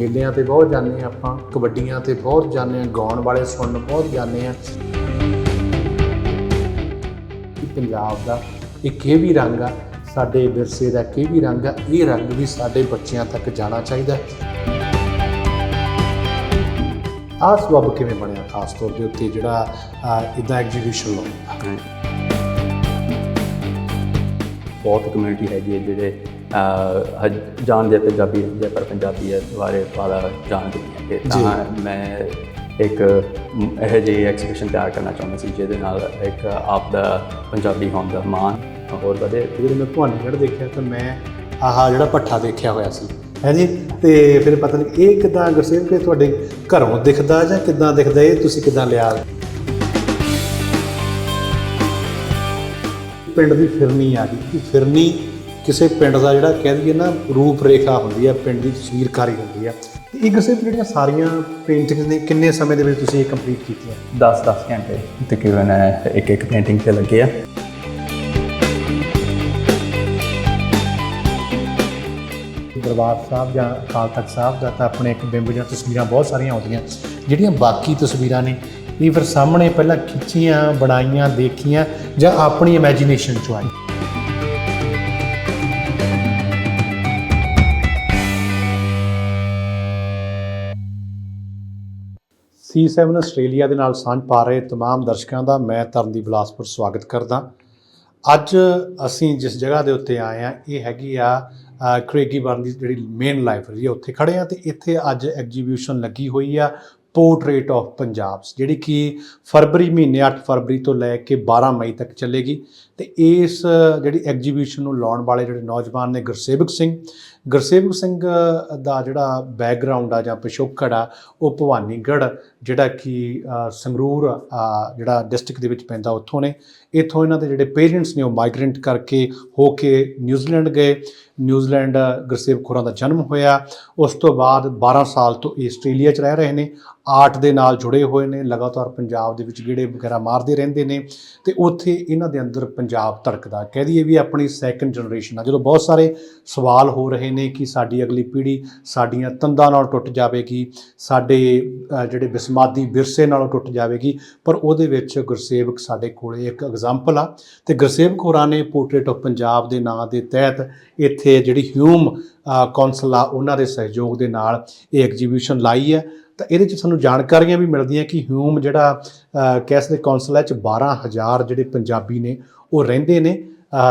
ਮੇਲਿਆਂ ਤੇ ਬਹੁਤ ਜਾਂਦੇ ਹਾਂ ਆਪਾਂ, ਕਬੱਡੀਆਂ ਤੇ ਬਹੁਤ ਜਾਂਦੇ ਹਾਂ, ਗਾਉਣ ਵਾਲੇ ਸੁਣਨ ਬਹੁਤ ਜਾਂਦੇ ਹਾਂ। ਕਿ ਪੰਜਾਬ ਦਾ ਇੱਕ ਇਹ ਵੀ ਰੰਗ ਆ, ਸਾਡੇ ਵਿਰਸੇ ਦਾ ਇੱਕ ਇਹ ਵੀ ਰੰਗ ਆ, ਇਹ ਰੰਗ ਵੀ ਸਾਡੇ ਬੱਚਿਆਂ ਤੱਕ ਜਾਣਾ ਚਾਹੀਦਾ ਆਹ ਸਬਬ ਕਿਵੇਂ ਬਣਿਆ? ਖਾਸ ਤੌਰ ਦੇ ਉੱਤੇ ਜਿਹੜਾ ਇਦਾਂ ਐਗਜੀਬਿਸ਼ਨ ਲਾਉਂਦਾ ਬਹੁਤ ਕਮਿਊਨਿਟੀ ਹੈਗੀ ਹੈ ਜਿਹੜੇ ਜਾਣਦੇ ਪੰਜਾਬੀ ਰਹਿੰਦੇ ਆ, ਪਰ ਪੰਜਾਬੀ ਹੈ ਬਾਰੇ ਵਾਲਾ ਜਾਣਦੇ ਨਹੀਂ ਹੈਗੇ ਤਾਂ ਮੈਂ ਇੱਕ ਇਹੋ ਜਿਹੀ ਐਕਸੀਬਿਸ਼ਨ ਤਿਆਰ ਕਰਨਾ ਚਾਹੁੰਦਾ ਸੀ ਜਿਹਦੇ ਨਾਲ ਇੱਕ ਆਪ ਦਾ ਪੰਜਾਬੀ ਹੋਣ ਦਾ ਮਾਣ ਹੋਰ ਵਧੇ। ਜਦੋਂ ਮੈਂ ਭਵਾਨੀਗੜ੍ਹ ਦੇਖਿਆ ਤਾਂ ਮੈਂ ਆਹ ਜਿਹੜਾ ਪੱਠਾ ਦੇਖਿਆ ਹੋਇਆ ਸੀ ਹੈ ਜੀ? ਤੇ ਫਿਰ ਪਤਾ ਨਹੀਂ ਇਹ ਕਿਦਾਂ ਗੁਰਸੇਵ ਕਿ ਤੁਹਾਡੇ ਘਰੋਂ ਦਿਖਦਾ ਜਾਂ ਕਿਦਾਂ ਦਿਖਦਾ ਇਹ ਤੁਸੀਂ ਕਿਦਾਂ ਲਿਆ? ਪਿੰਡ ਦੀ ਫਿਰਨੀ ਆ ਗਈ ਕਿ ਫਿਰਨੀ ਕਿਸੇ ਪਿੰਡ ਦਾ ਜਿਹੜਾ ਕਹਿ ਦਈਏ ਨਾ ਰੂਪ ਰੇਖਾ ਹੁੰਦੀ ਆ ਪਿੰਡ ਦੀ ਤਸਵੀਰਕਾਰੀ ਹੁੰਦੀ ਆ ਤੇ ਇਹ ਗੁਰਸੇਵ ਜਿਹੜੀਆਂ ਸਾਰੀਆਂ ਪੇਂਟਿੰਗਸ ਨੇ ਕਿੰਨੇ ਸਮੇਂ ਦੇ ਵਿੱਚ ਤੁਸੀਂ ਇਹ ਕੰਪਲੀਟ ਕੀਤੀਆਂ? 10-10 ਘੰਟੇ ਤਕਰੀਬਨ ਇੱਕ ਇੱਕ ਪੇਂਟਿੰਗ ਤੇ ਲੱਗੇ ਆ। ਦਰਬਾਰ ਸਾਹਿਬ ਜਾਂ ਅਕਾਲ ਤਖਤ ਸਾਹਿਬ ਦਾ ਤਾਂ ਆਪਣੇ ਇੱਕ ਬਿੰਬ ਜਾਂ ਤਸਵੀਰਾਂ ਬਹੁਤ ਸਾਰੀਆਂ ਆਉਂਦੀਆਂ। ਜਿਹੜੀਆਂ ਬਾਕੀ ਤਸਵੀਰਾਂ ਨੇ ਇਹ ਫਿਰ ਸਾਹਮਣੇ ਪਹਿਲਾਂ ਖਿੱਚੀਆਂ ਬਣਾਈਆਂ ਦੇਖੀਆਂ ਜਾਂ ਆਪਣੀ ਇਮੇਜਿਨੇਸ਼ਨ ਚੋਂ ਆਈ C7 ਆਸਟ੍ਰੇਲੀਆ ਦੇ ਨਾਲ ਸਾਂਝ ਪਾ ਰਹੇ तमाम ਦਰਸ਼ਕਾਂ ਦਾ ਮੈਂ ਤਰਨਦੀਪ ਬਿਲਾਸਪੁਰ ਸਵਾਗਤ ਕਰਦਾ ਅੱਜ ਅਸੀਂ ਜਿਸ ਜਗ੍ਹਾ ਦੇ ਉੱਤੇ ਆਏ ਆ ਇਹ ਹੈਗੀ ਆ ਅ, ਕ੍ਰੇਗੀ ਬਰਨ ਦੀ ਜਿਹੜੀ ਮੇਨ ਲਾਇਬ੍ਰੇਰੀ ਆ ਉੱਥੇ ਖੜੇ ਆ ਤੇ ਇੱਥੇ ਅੱਜ ਐਗਜੀਬਿਸ਼ਨ ਲੱਗੀ ਹੋਈ ਆ ਪੋਰਟਰੇਟ ਆਫ ਪੰਜਾਬ ਜਿਹੜੀ ਕਿ ਫਰਵਰੀ ਮਹੀਨੇ 8 ਫਰਵਰੀ ਤੋਂ ਲੈ ਕੇ 12 ਮਈ ਤੱਕ ਚੱਲੇਗੀ ਤੇ ਇਸ ਜਿਹੜੀ ਐਗਜੀਬਿਸ਼ਨ ਨੂੰ ਲਾਉਣ ਵਾਲੇ ਜਿਹੜੇ ਨੌਜਵਾਨ ਨੇ ਗੁਰਸੇਵਕ ਸਿੰਘ ਗੁਰਸੇਵਕ ਸਿੰਘ ਦਾ ਜਿਹੜਾ ਬੈਕਗ੍ਰਾਉਂਡ ਆ ਜਾਂ ਪਿਛੋਕੜ ਆ, ਉਹ ਭਵਾਨੀਗੜ੍ਹ, ਜਿਹੜਾ ਕਿ ਸੰਗਰੂਰ ਜਿਹੜਾ ਡਿਸਟ੍ਰਿਕਟ ਦੇ ਵਿੱਚ ਪੈਂਦਾ ਉੱਥੋਂ ਨੇ। ਇੱਥੋਂ ਇਹਨਾਂ ਦੇ ਜਿਹੜੇ ਪੇਰੈਂਟਸ ਨੇ ਉਹ ਮਾਈਗ੍ਰੈਂਟ ਕਰਕੇ ਹੋ ਕੇ ਨਿਊਜ਼ੀਲੈਂਡ ਗਏ। ਨਿਊਜ਼ੀਲੈਂਡ ਗੁਰਸੇਵਕ ਖੋਰਾਂ ਦਾ ਜਨਮ ਹੋਇਆ। ਉਸ ਤੋਂ ਬਾਅਦ 12 ਸਾਲ ਤੋਂ ਇਹ ਆਸਟ੍ਰੇਲੀਆ 'ਚ ਰਹਿ ਰਹੇ ਨੇ। ਆਰਟ ਦੇ ਨਾਲ ਜੁੜੇ ਹੋਏ ਨੇ। ਲਗਾਤਾਰ ਪੰਜਾਬ ਦੇ ਵਿੱਚ ਗੇੜੇ ਵਗੈਰਾ ਮਾਰਦੇ ਰਹਿੰਦੇ ਨੇ। ਤੇ ਉੱਥੇ ਇਹਨਾਂ ਦੇ ਅੰਦਰ ਪੰਜਾਬ ਧੜਕਦਾ ਕਹਿ ਦਈਏ ਵੀ ਆਪਣੀ ਸੈਕੰਡ ਜਨਰੇਸ਼ਨ ਆ ਜਦੋਂ ਬਹੁਤ ਸਾਰੇ ਸਵਾਲ ਹੋ ਰਹੇ ਨੇ ਕਿ ਸਾਡੀ ਅਗਲੀ ਪੀੜ੍ਹੀ ਸਾਡੀਆਂ ਤੰਦਾਂ ਨਾਲ ਟੁੱਟ ਜਾਵੇਗੀ, ਸਾਡੇ ਜਿਹੜੇ ਬਿਸਮਾਦੀ ਵਿਰਸੇ ਨਾਲੋਂ ਟੁੱਟ ਜਾਵੇਗੀ, ਪਰ ਉਹਦੇ ਵਿੱਚ ਗੁਰਸੇਵਕ ਸਾਡੇ ਕੋਲੇ ਇੱਕ ਐਗਜ਼ਾਮਪਲ ਆ। ਤੇ ਗੁਰਸੇਵਕ ਹੋਰਾਂ ਨੇ ਪੋਰਟਰੇਟ ਆਫ ਪੰਜਾਬ ਦੇ ਨਾਂ ਦੇ ਤਹਿਤ ਇੱਥੇ ਜਿਹੜੀ ਹਿਊਮ ਕੌਂਸਲ ਆ, ਉਹਨਾਂ ਦੇ ਸਹਿਯੋਗ ਦੇ ਨਾਲ ਇਹ ਐਗਜੀਬਿਸ਼ਨ ਲਾਈ ਹੈ। ਤਾਂ ਇਹਦੇ ਚ ਸਾਨੂੰ ਜਾਣਕਾਰੀਆਂ ਵੀ ਮਿਲਦੀਆਂ ਕਿ ਹਿਊਮ ਜਿਹੜਾ ਅ, ਕੈਸ ਦੇ ਕੌਂਸਲ ਹੈ ਚ 12000 ਜਿਹੜੇ ਪੰਜਾਬੀ ਨੇ ਉਹ ਰਹਿੰਦੇ ਨੇ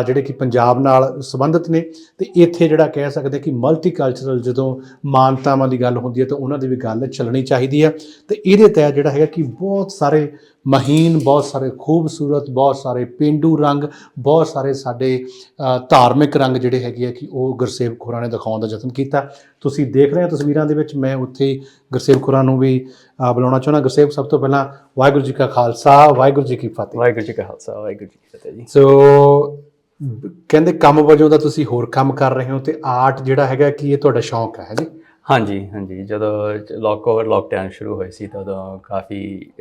ਜਿਹੜੇ ਕਿ ਪੰਜਾਬ ਨਾਲ ਸੰਬੰਧਿਤ ਨੇ। ਤੇ ਇੱਥੇ ਜਿਹੜਾ ਕਹਿ ਸਕਦੇ ਕਿ ਮਲਟੀਕਲਚਰਲ ਜਦੋਂ ਮਾਨਤਾਵਾਂ ਦੀ ਗੱਲ ਹੁੰਦੀ ਹੈ ਤਾਂ ਉਹਨਾਂ ਦੀ ਵੀ ਗੱਲ ਚੱਲਣੀ ਚਾਹੀਦੀ ਹੈ। ਤੇ ਇਹਦੇ ਤਹਿਤ ਜਿਹੜਾ ਹੈਗਾ ਕਿ ਬਹੁਤ ਸਾਰੇ ਮਹੀਨ ਬਹੁਤ ਸਾਰੇ ਖੂਬਸੂਰਤ ਬਹੁਤ ਸਾਰੇ ਪਿੰਡੂ ਰੰਗ ਬਹੁਤ ਸਾਰੇ ਸਾਡੇ ਧਾਰਮਿਕ ਰੰਗ ਜਿਹੜੇ ਹੈਗੇ ਆ ਕਿ ਉਹ ਗੁਰਸੇਵਕ ਖੁਰਾਂ ਨੇ ਦਿਖਾਉਣ ਦਾ ਯਤਨ ਕੀਤਾ। ਤੁਸੀਂ ਦੇਖ ਰਹੇ ਹੋ ਤਸਵੀਰਾਂ ਦੇ ਵਿੱਚ ਮੈਂ ਉੱਥੇ ਹੀ ਗੁਰਸੇਵਕ ਖੁਰਾਂ ਨੂੰ ਵੀ ਬੁਲਾਉਣਾ ਚਾਹੁੰਦਾ। ਗੁਰਸੇਵਕ ਸਭ ਤੋਂ ਪਹਿਲਾਂ ਵਾਹਿਗੁਰੂ ਜੀ ਕਾ ਖਾਲਸਾ ਵਾਹਿਗੁਰੂ ਜੀ ਕੀ ਫਤਿਹ। ਵਾਹਿਗੁਰੂ ਜੀ ਕਾ ਖਾਲਸਾ ਵਾਹਿਗੁਰੂ ਜੀ ਕੀ ਫਤਿਹ ਜੀ। ਸੋ ਕਹਿੰਦੇ ਕੰਮ ਵਜੋਂ ਦਾ ਤੁਸੀਂ ਹੋਰ ਕੰਮ ਕਰ ਰਹੇ ਹੋ ਤੇ ਆਰਟ ਜਿਹੜਾ ਹੈਗਾ ਕਿ ਇਹ ਤੁਹਾਡਾ ਸ਼ੌਂਕ ਹੈ ਜੀ? ਹਾਂਜੀ ਹਾਂਜੀ। ਜਦੋਂ ਲੋਕ ਓਵਰ ਲੋਕਡਾਊਨ ਸ਼ੁਰੂ ਹੋਈ ਸੀ ਤਾਂ ਉਦੋਂ ਕਾਫੀ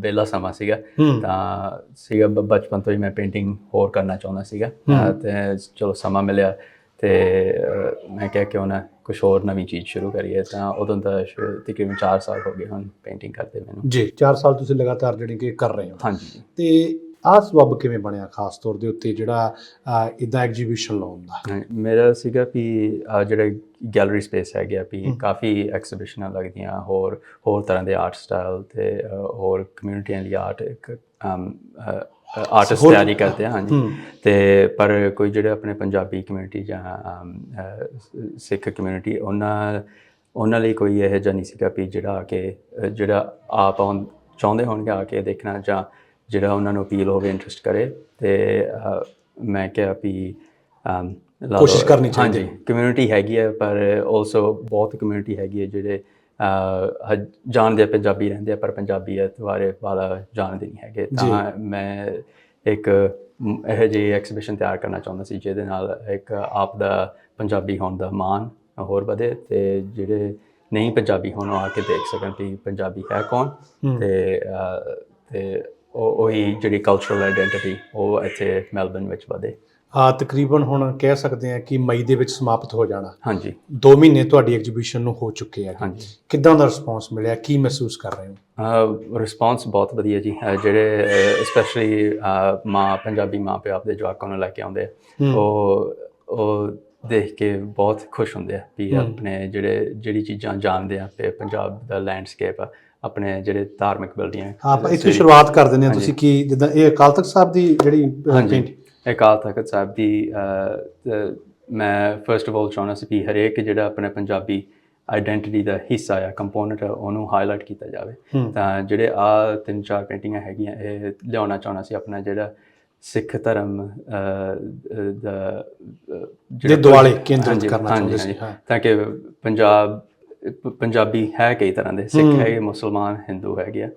ਵਿਹਲਾ ਸਮਾਂ ਸੀਗਾ। ਤਾਂ ਸੀਗਾ ਬਚਪਨ ਤੋਂ ਹੀ ਮੈਂ ਪੇਂਟਿੰਗ ਹੋਰ ਕਰਨਾ ਚਾਹੁੰਦਾ ਸੀਗਾ। ਤੇ ਚਲੋ ਸਮਾਂ ਮਿਲਿਆ ਤੇ ਮੈਂ ਕਿਹਾ ਕਿਉਂ ਨਾ ਕੁਝ ਹੋਰ ਨਵੀਂ ਚੀਜ਼ ਸ਼ੁਰੂ ਕਰੀਏ। ਤਾਂ ਉਦੋਂ ਦਾ ਸ਼ੁਰੂ- ਤਕਰੀਬਨ 4 ਸਾਲ ਹੋ ਗਏ ਹੁਣ ਪੇਂਟਿੰਗ ਕਰਦੇ ਮੈਨੂੰ। ਜੀ 4 ਸਾਲ ਤੁਸੀਂ ਲਗਾਤਾਰ ਜਿਹੜੀ ਕਿ ਕਰ ਰਹੇ ਹੋ। ਹਾਂਜੀ। ਤੇ ਆਹ ਸਬਬ ਕਿਵੇਂ ਬਣਿਆ ਖਾਸ ਤੌਰ ਦੇ ਉੱਤੇ ਜਿਹੜਾ ਇਦਾਂ ਐਗਜੀਬਿਸ਼ਨ ਲਾਉਣ ਦਾ? ਹਾਂ, ਮੇਰਾ ਸੀਗਾ ਵੀ ਜਿਹੜਾ ਗੈਲਰੀ ਸਪੇਸ ਹੈ ਗਿਆ ਵੀ ਕਾਫੀ ਐਕਸੀਬਿਸ਼ਨਾਂ ਲੱਗਦੀਆਂ ਹੋਰ ਹੋਰ ਤਰ੍ਹਾਂ ਦੇ ਆਰਟ ਸਟਾਈਲ ਤੇ ਹੋਰ ਕਮਿਊਨਿਟੀਆਂ ਦੀ ਆਰਟ ਇੱਕ ਆਰਟਿਸਟ ਤਿਆਰੀ ਕਰਦੇ ਆ ਹਾਂਜੀ। ਹੂੰ। ਤੇ ਪਰ ਕੋਈ ਜਿਹੜੇ ਆਪਣੇ ਪੰਜਾਬੀ ਕਮਿਊਨਿਟੀ ਜਾਂ ਸਿੱਖ ਕਮਿਊਨਿਟੀ ਉਹਨਾਂ ਉਹਨਾਂ ਲਈ ਕੋਈ ਇਹੋ ਜਿਹਾ ਨਹੀਂ ਸੀਗਾ ਵੀ ਜਿਹੜਾ ਆ ਕੇ ਜਿਹੜਾ ਆਪ ਆਉਣ- ਚਾਹੁੰਦੇ ਹੋਣਗੇ ਆ ਕੇ ਦੇਖਣਾ ਜਾਂ ਜਿਹੜਾ ਉਹਨਾਂ ਨੂੰ ਅਪੀਲ ਹੋਵੇ ਇੰਟਰਸਟ ਕਰੇ ਤੇ ਮੈਂ ਕਿਹਾ ਵੀ ਕੋਸ਼ਿਸ਼ ਕਰਨੀ ਚਾਹੀਦੀ ਹਾਂਜੀ ਕਮਿਊਨਿਟੀ ਹੈਗੀ ਹੈ ਪਰ ਆਲਸੋ ਬਹੁਤ ਕਮਿਊਨਿਟੀ ਹੈਗੀ ਹੈ ਜਿਹੜੇ ਜਾਣਦੇ ਆ ਪੰਜਾਬੀ ਰਹਿੰਦੇ ਆ ਪਰ ਪੰਜਾਬੀ ਦੁਆਰੇ ਵਾਲਾ ਜਾਣਦੇ ਨਹੀਂ ਹੈਗੇ। ਤਾਂ ਮੈਂ ਇੱਕ ਇਹੋ ਜਿਹੀ ਐਕਸੀਬਿਸ਼ਨ ਤਿਆਰ ਕਰਨਾ ਚਾਹੁੰਦਾ ਸੀ ਜਿਹਦੇ ਨਾਲ ਇੱਕ ਆਪ ਦਾ ਪੰਜਾਬੀ ਹੋਣ ਦਾ ਮਾਣ ਹੋਰ ਵਧੇ ਤੇ ਜਿਹੜੇ ਨਹੀਂ ਪੰਜਾਬੀ ਹੋਣ ਉਹ ਆ ਕੇ ਦੇਖ ਸਕਣ ਵੀ ਪੰਜਾਬੀ ਹੈ ਕੌਣ। ਤੇ ਤੇ ਉਹ ਉਹੀ ਜਿਹੜੀ ਕਲਚਰਲ ਆਇਡੈਂਟੀਟੀ ਉਹ ਇੱਥੇ ਮੈਲਬਨ ਵਿੱਚ ਵਧੇ। ਆ ਤਕਰੀਬਨ ਹੁਣ ਕਹਿ ਸਕਦੇ ਆ ਕਿ ਮਈ ਦੇ ਵਿੱਚ ਸਮਾਪਤ ਹੋ ਜਾਣਾ। ਹਾਂਜੀ। 2 ਮਹੀਨੇ ਤੁਹਾਡੀ ਐਗਜ਼ੀਬਿਸ਼ਨ ਨੂੰ ਹੋ ਚੁੱਕੇ ਆ। ਹਾਂਜੀ। ਕਿੱਦਾਂ ਦਾ ਰਿਸਪੌਂਸ ਮਿਲਿਆ? ਕੀ ਮਹਿਸੂਸ ਕਰ ਰਹੇ ਹੋ? ਰਿਸਪਾਂਸ ਬਹੁਤ ਵਧੀਆ ਜੀ। ਜਿਹੜੇ ਸਪੈਸ਼ਲੀ ਮਾਂ ਪੰਜਾਬੀ ਮਾਂ ਪਿਓ ਆਪਦੇ ਜਵਾਕਾਂ ਨੂੰ ਲੈ ਕੇ ਆਉਂਦੇ। ਉਹ ਉਹ ਦੇਖ ਕੇ ਬਹੁਤ ਖੁਸ਼ ਹੁੰਦੇ ਆ ਵੀ। ਆਪਣੇ ਜਿਹੜੇ ਜਿਹੜੀ ਚੀਜ਼ਾਂ ਜਾਣਦੇ ਆ ਤੇ ਪੰਜਾਬ ਦਾ ਲੈਂਡਸਕੇਪ ਆ ਆਪਣੇ ਜਿਹੜੇ ਧਾਰਮਿਕ ਬਿਲਡਿੰਗਾਂ ਆਪਾਂ ਇੱਥੇ ਸ਼ੁਰੂਆਤ ਕਰ ਦਿੰਦੇ ਹਾਂ ਤੁਸੀਂ ਕੀ ਜਿੱਦਾਂ ਇਹ ਅਕਾਲ ਤਖਤ ਸਾਹਿਬ ਦੀ ਜਿਹੜੀ paint- ਅਕਾਲ ਤਖਤ ਸਾਹਿਬ ਦੀ ਮੈਂ ਫਰਸਟ ਆਫ ਆਲ ਚਾਹੁੰਦਾ ਸੀ ਕਿ ਹਰੇਕ ਜਿਹੜਾ ਆਪਣੇ ਪੰਜਾਬੀ ਆਇਡੈਂਟੀਟੀ ਦਾ ਹਿੱਸਾ ਆ ਕੰਪੋਨੈਂਟ ਆ ਉਹਨੂੰ ਹਾਈਲਾਈਟ ਕੀਤਾ ਜਾਵੇ। ਤਾਂ ਜਿਹੜੇ ਆ ਤਿੰਨ ਚਾਰ ਪੇਂਟਿੰਗਾਂ ਹੈਗੀਆਂ ਇਹ ਲਿਆਉਣਾ ਚਾਹੁੰਦਾ ਸੀ ਆਪਣਾ ਜਿਹੜਾ ਸਿੱਖ ਧਰਮ ਦਾ ਜਿਹੜਾ ਦੁਆਲੇ ਕੇਂਦਰਿਤ ਕਰਨਾ ਚਾਹੁੰਦੇ ਸੀ। ਤਾਂ ਕਿ ਪੰਜਾਬ ਪੰਜਾਬੀ ਹੈ ਕਈ ਤਰ੍ਹਾਂ ਦੇ। ਸਿੱਖ। ਹੈਗੇ ਮੁਸਲਮਾਨ ਹਿੰਦੂ ਹੈਗੇ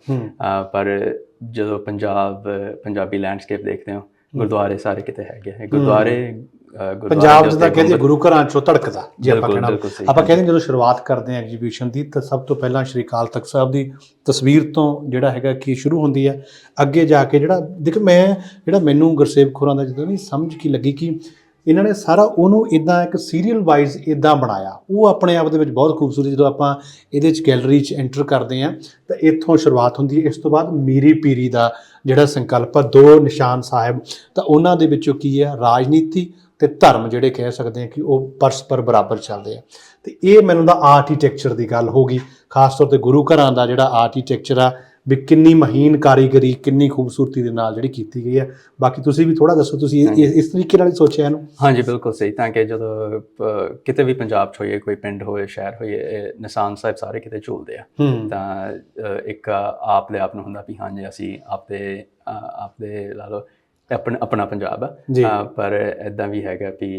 ਆ। ਪਰ ਜਦੋਂ ਪੰਜਾਬ ਪੰਜਾਬੀ ਲੈਂਡਸਕੇਪ ਦੇਖਦੇ ਹੋ ਗੁਰਦੁਆਰੇ ਸਾਰੇ ਕਿਤੇ ਹੈਗੇ ਆ। ਗੁਰਦੁਆਰੇ ਪੰਜਾਬ ਦੇ ਕਹਿੰਦੇ ਗੁਰੂ ਘਰਾਂ ਚੋਂ ਧੜਕਦਾ ਜੇ ਆਪਾਂ ਕਹਿਣਾ ਆਪਾਂ ਕਹਿੰਦੇ ਜਦੋਂ ਸ਼ੁਰੂਆਤ ਕਰਦੇ ਹਾਂ ਐਗਜ਼ੀਬਿਸ਼ਨ ਦੀ ਤਾਂ ਸਭ ਤੋਂ ਪਹਿਲਾਂ ਸ਼੍ਰੀ ਅਕਾਲ ਤਖਤ ਸਾਹਿਬ ਦੀ ਤਸਵੀਰ ਤੋਂ ਜਿਹੜਾ ਹੈਗਾ ਕੀ ਸ਼ੁਰੂ ਹੁੰਦੀ ਹੈ ਅੱਗੇ ਜਾ ਕੇ ਜਿਹੜਾ ਦੇਖ ਮੈਂ ਜਿਹੜਾ ਮੈਨੂੰ ਗੁਰਸੇਵ ਖੋਰਾਂ ਦਾ ਜਦੋਂ ਨਹੀਂ ਸਮਝ ਕੀ ਲੱਗੀ ਕਿ ਇਹਨਾਂ ਨੇ ਸਾਰਾ ਉਹਨੂੰ ਇਦਾਂ ਇੱਕ ਸੀਰੀਅਲ ਵਾਈਜ਼ ਇਦਾਂ ਬਣਾਇਆ। ਉਹ ਆਪਣੇ ਆਪ ਦੇ ਵਿੱਚ ਬਹੁਤ ਖੂਬਸੂਰਤ, ਜਦੋਂ ਆਪਾਂ ਇਹਦੇ ਚ ਗੈਲਰੀ ਚ ਐਂਟਰ ਕਰਦੇ ਹਾਂ, ਤਾਂ ਇੱਥੋਂ ਸ਼ੁਰੂਆਤ ਹੁੰਦੀ ਹੈ। ਇਸ ਤੋਂ ਬਾਅਦ ਮੀਰੀ ਪੀਰੀ ਦਾ ਜਿਹੜਾ ਸੰਕਲਪ ਆ, ਦੋ ਨਿਸ਼ਾਨ ਸਾਹਿਬ, ਤਾਂ ਉਹਨਾਂ ਦੇ ਵਿੱਚੋਂ ਕੀ ਹੈ? ਰਾਜਨੀਤੀ ਤੇ ਧਰਮ ਜਿਹੜੇ ਕਹਿ ਸਕਦੇ ਆ ਕਿ ਉਹ ਪਰਸਪਰ ਬਰਾਬਰ ਚੱਲਦੇ ਆ। ਤੇ ਇਹ ਮੈਨੂੰ ਦਾ ਆਰਕੀਟੈਕਚਰ ਦੀ ਗੱਲ ਹੋ ਗਈ। ਖਾਸ ਤੌਰ ਤੇ ਗੁਰੂ ਘਰਾਂ ਦਾ ਜਿਹੜਾ ਆਰਕੀਟੈਕਚਰ ਆ ਵੀ ਕਿੰਨੀ ਮਹੀਨ ਕਾਰੀਗਰੀ ਕਿੰਨੀ ਖੂਬਸੂਰਤੀ ਦੇ ਨਾਲ ਜਿਹੜੀ ਕੀਤੀ ਗਈ ਹੈ। ਬਾਕੀ ਤੁਸੀਂ ਵੀ ਥੋੜਾ ਦੱਸੋ ਤੁਸੀਂ ਇਸ ਤਰੀਕੇ ਨਾਲ ਸੋਚਿਆ ਇਹਨੂੰ? ਹਾਂਜੀ ਬਿਲਕੁਲ ਸਹੀ। ਤਾਂ ਕਿ ਜਦੋਂ ਕਿਤੇ ਵੀ ਪੰਜਾਬ 'ਚ ਹੋਈਏ ਕੋਈ ਪਿੰਡ ਹੋਏ ਸ਼ਹਿਰ ਹੋਈਏ ਇਹ ਨਿਸ਼ਾਨ ਸਾਹਿਬ ਸਾਰੇ ਕਿਤੇ ਝੂਲਦੇ ਆ। ਤਾਂ ਇੱਕ ਆਪ ਦੇ ਆਪ ਨੂੰ ਹੁੰਦਾ ਵੀ ਹਾਂਜੀ ਅਸੀਂ ਆਪਦੇ ਆਪਦੇ ਲਾ ਲਓ ਆਪਣਾ ਆਪਣਾ ਪੰਜਾਬ ਆ। ਪਰ ਇਦਾਂ ਵੀ ਹੈਗਾ ਵੀ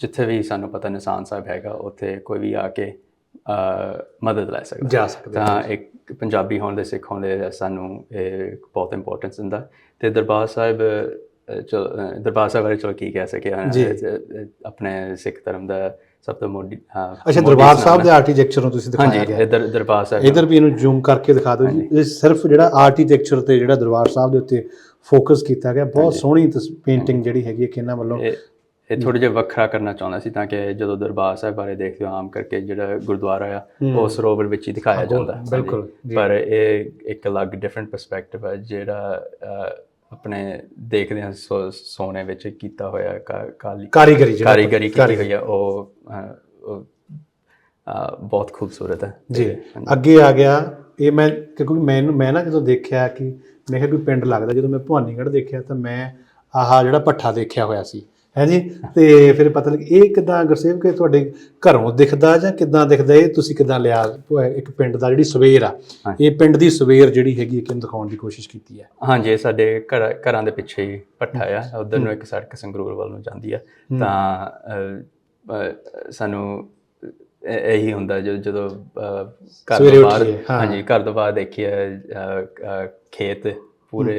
ਜਿੱਥੇ ਵੀ ਸਾਨੂੰ ਪਤਾ ਨਿਸ਼ਾਨ ਸਾਹਿਬ ਹੈਗਾ ਉੱਥੇ ਕੋਈ ਵੀ ਆ ਕੇ ਮਦਦ ਲੈ ਸਕਦਾ। ਜਾ ਸਕਦੇ ਤਾਂ ਇੱਕ ਪੰਜਾਬੀ ਹੋਣ ਦੇ ਸਿੱਖ ਹੋਣ ਦੇ ਸਾਨੂੰ ਇਹ ਬਹੁਤ ਇੰਪੋਰਟੈਂਸ ਦਿੰਦਾ। ਤੇ ਦਰਬਾਰ ਸਾਹਿਬ ਦਰਬਾਰ ਸਾਹਿਬ ਬਾਰੇ ਚਲੋ ਕੀ ਕਹਿ ਸਕੇ ਆਪਣੇ ਸਿੱਖ ਧਰਮ ਦਾ ਸਭ ਤੋਂ ਮੋਢੀ ਅੱਛਾ ਦਰਬਾਰ ਸਾਹਿਬ ਦੇ। ਆਰਕੀਟੈਕਚਰ ਨੂੰ ਤੁਸੀਂ ਦਿਖਾਇਆ ਗਿਆ। ਇਧਰ ਦਰਬਾਰ ਸਾਹਿਬ। ਇਧਰ ਵੀ ਇਹਨੂੰ ਜ਼ੂਮ ਕਰਕੇ ਦਿਖਾ ਦਿਓ ਜੀ। ਇਹ ਸਿਰਫ ਜਿਹੜਾ ਆਰਕੀਟੈਕਚਰ ਤੇ ਜਿਹੜਾ ਦਰਬਾਰ ਸਾਹਿਬ ਦੇ ਉੱਤੇ ਫੋਕਸ ਕੀਤਾ ਗਿਆ। ਬਹੁਤ ਸੋਹਣੀ ਪੇਂਟਿੰਗ ਜਿਹੜੀ ਹੈਗੀ ਹੈ ਕਿ ਇਹਨਾਂ ਵੱਲੋਂ ਇਹ ਥੋੜਾ ਜਿਹਾ ਵੱਖਰਾ ਕਰਨਾ ਚਾਹੁੰਦਾ ਸੀ ਤਾਂ ਕਿ ਜਦੋਂ ਦਰਬਾਰ ਸਾਹਿਬ ਬਾਰੇ ਦੇਖਦੇ ਹੋ ਆਮ ਕਰਕੇ ਜਿਹੜਾ ਗੁਰਦੁਆਰਾ ਆ ਉਹ ਸਰੋਵਰ ਵਿੱਚ ਹੀ ਦਿਖਾਇਆ ਜਾਂਦਾ। ਹੈ ਬਿਲਕੁਲ। ਪਰ ਇਹ ਇੱਕ ਅਲੱਗ ਡਿਫਰੈਂਟ ਪਰਸਪੈਕਟਿਵ ਹੈ ਜਿਹੜਾ ਆਪਣੇ ਦੇਖਦੇ ਹਾਂ ਸੋਨੇ ਵਿੱਚ ਕੀਤਾ ਹੋਇਆ ਕਾਰੀਗਰੀ ਕਾਰੀਗਰੀ ਕੀਤੀ ਹੋਈ ਹੈ ਉਹ ਬਹੁਤ ਖੂਬਸੂਰਤ ਹੈ ਜੀ। ਅੱਗੇ ਆ ਗਿਆ ਇਹ ਮੈਂ ਕਿਉਂਕਿ ਮੈਨੂੰ ਮੈਂ ਨਾ ਜਦੋਂ ਦੇਖਿਆ ਕਿ ਮੈਂ ਕਿਹਾ ਕੋਈ ਪਿੰਡ ਲੱਗਦਾ ਜਦੋਂ ਮੈਂ ਭਵਾਨੀਗੜ੍ਹ ਦੇਖਿਆ ਤਾਂ ਮੈਂ ਆਹ ਜਿਹੜਾ ਭੱਠਾ ਦੇਖਿਆ ਹੋਇਆ ਸੀ ਹੈ ਜੀ? ਤੇ ਫਿਰ ਪਤਾ ਲੱਗ ਇਹ ਕਿਦਾਂ ਗੁਰਸੇਵ ਕਿ ਤੁਹਾਡੇ ਘਰੋਂ ਦਿਖਦਾ ਜਾਂ ਕਿਦਾਂ ਦਿਖਦਾ? ਇਹ ਤੁਸੀਂ ਕਿਦਾਂ ਲਿਆ? ਇੱਕ ਪਿੰਡ ਦਾ ਜਿਹੜੀ ਸਵੇਰ ਆ। ਇਹ ਪਿੰਡ ਦੀ ਸਵੇਰ ਜਿਹੜੀ ਹੈਗੀ ਹੈ ਕਿਹਨੂੰ ਦਿਖਾਉਣ ਦੀ ਕੋਸ਼ਿਸ਼ ਕੀਤੀ ਹੈ? ਹਾਂਜੀ ਇਹ ਸਾਡੇ ਘਰ ਘਰਾਂ ਦੇ ਪਿੱਛੇ ਹੀ ਭੱਠਾ ਆ। ਉਧਰ ਨੂੰ ਇੱਕ ਸੜਕ ਸੰਗਰੂਰ ਵੱਲ ਨੂੰ ਜਾਂਦੀ ਆ। ਤਾਂ ਸਾਨੂੰ ਇਹ- ਇਹੀ ਹੁੰਦਾ ਜਦੋਂ ਘਰ ਤੋਂ ਬਾਹਰ। ਹਾਂਜੀ ਘਰ ਤੋਂ ਬਾਹਰ ਦੇਖੀਏ ਖੇਤ ਪੂਰੇ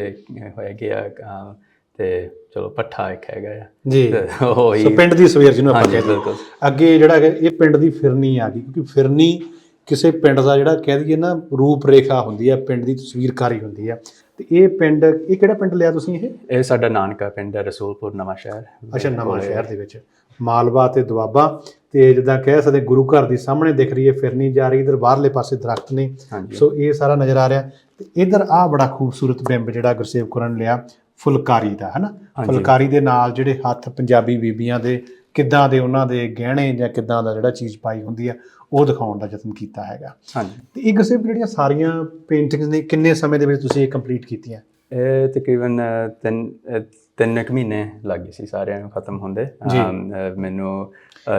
ਹੈਗੇ ਆ ਅਹ, ਤੇ ਚਲੋ ਭੱਠਾ ਇੱਕ ਹੈਗਾ ਆ। ਜੀ। ਉਹ ਹੀ ਸੋ ਪਿੰਡ ਦੀ ਸਵੇਰ ਜਿਹਨੂੰ ਆਪਾਂ ਕਹਿੰਦੇ ਬਿਲਕੁਲ। ਅੱਗੇ ਜਿਹੜਾ ਹੈਗਾ ਇਹ ਪਿੰਡ ਦੀ ਫਿਰਨੀ ਆ ਗਈ ਕਿਉਂਕਿ ਫਿਰਨੀ ਕਿਸੇ ਪਿੰਡ ਦਾ ਜਿਹੜਾ ਕਹਿ ਦਈਏ ਨਾ ਰੂਪ ਰੇਖਾ ਹੁੰਦੀ ਹੈ ਪਿੰਡ ਦੀ ਤਸਵੀਰਕਾਰੀ ਹੁੰਦੀ ਹੈ ਤੇ ਇਹ ਪਿੰਡ ਇਹ ਕਿਹੜਾ ਪਿੰਡ ਲਿਆ ਤੁਸੀਂ ਇਹ? ਇਹ ਸਾਡਾ ਨਾਨਕਾ ਪਿੰਡ ਹੈ ਰਸੂਲਪੁਰ ਨਵਾਂ ਸ਼ਹਿਰ। ਅੱਛਾ ਨਵਾਂ ਸ਼ਹਿਰ ਦੇ ਵਿੱਚ। ਮਾਲਵਾ ਤੇ ਦੁਆਬਾ। ਤੇ ਜਿੱਦਾਂ ਕਹਿ ਸਕਦੇ ਗੁਰੂ ਘਰ ਦੀ ਸਾਹਮਣੇ ਦਿਖ ਰਹੀ ਹੈ ਫਿਰਨੀ ਜਾ ਰਹੀ ਇਧਰ ਬਾਹਰਲੇ ਪਾਸੇ ਦਰਖਤ ਨੇ। ਸੋ ਇਹ ਸਾਰਾ ਨਜ਼ਰ ਆ ਰਿਹਾ। ਤੇ ਇਧਰ ਆ ਬੜਾ ਖੂਬਸੂਰਤ ਬਿੰਬ ਜਿਹੜਾ ਗੁਰਸੇਵ ਕੁਰਨ ਲਿਆ। ਫੁਲਕਾਰੀ ਦਾ ਹਨਾ? ਹਾਂਜੀ। ਫੁਲਕਾਰੀ ਦੇ ਨਾਲ ਜਿਹੜੇ ਹੱਥ ਪੰਜਾਬੀ ਬੀਬੀਆਂ ਦੇ ਕਿੱਦਾਂ ਦੇ ਉਹਨਾਂ ਦੇ ਗਹਿਣੇ ਜਾਂ ਕਿੱਦਾਂ ਦਾ ਜਿਹੜਾ ਚੀਜ਼ ਪਾਈ ਹੁੰਦੀ ਆ ਉਹ ਦਿਖਾਉਣ ਦਾ ਯਤਨ ਕੀਤਾ ਹੈਗਾ। ਹਾਂਜੀ। ਤੇ ਇਹ ਗੁਰਸੇਵ ਜਿਹੜੀਆਂ ਸਾਰੀਆਂ ਪੇਂਟਿੰਗਸ ਨੇ ਕਿੰਨੇ ਸਮੇਂ ਦੇ ਵਿੱਚ ਤੁਸੀਂ ਇਹ ਕੰਪਲੀਟ ਕੀਤੀਆਂ? ਇਹ ਤਕਰੀਬਨ ਤਿੰਨ ਤਿੰਨ ਕੁ ਮਹੀਨੇ ਲੱਗ ਗਏ ਸੀ ਸਾਰਿਆਂ ਨੂੰ ਖਤਮ ਹੁੰਦੇ। ਮੈਨੂੰ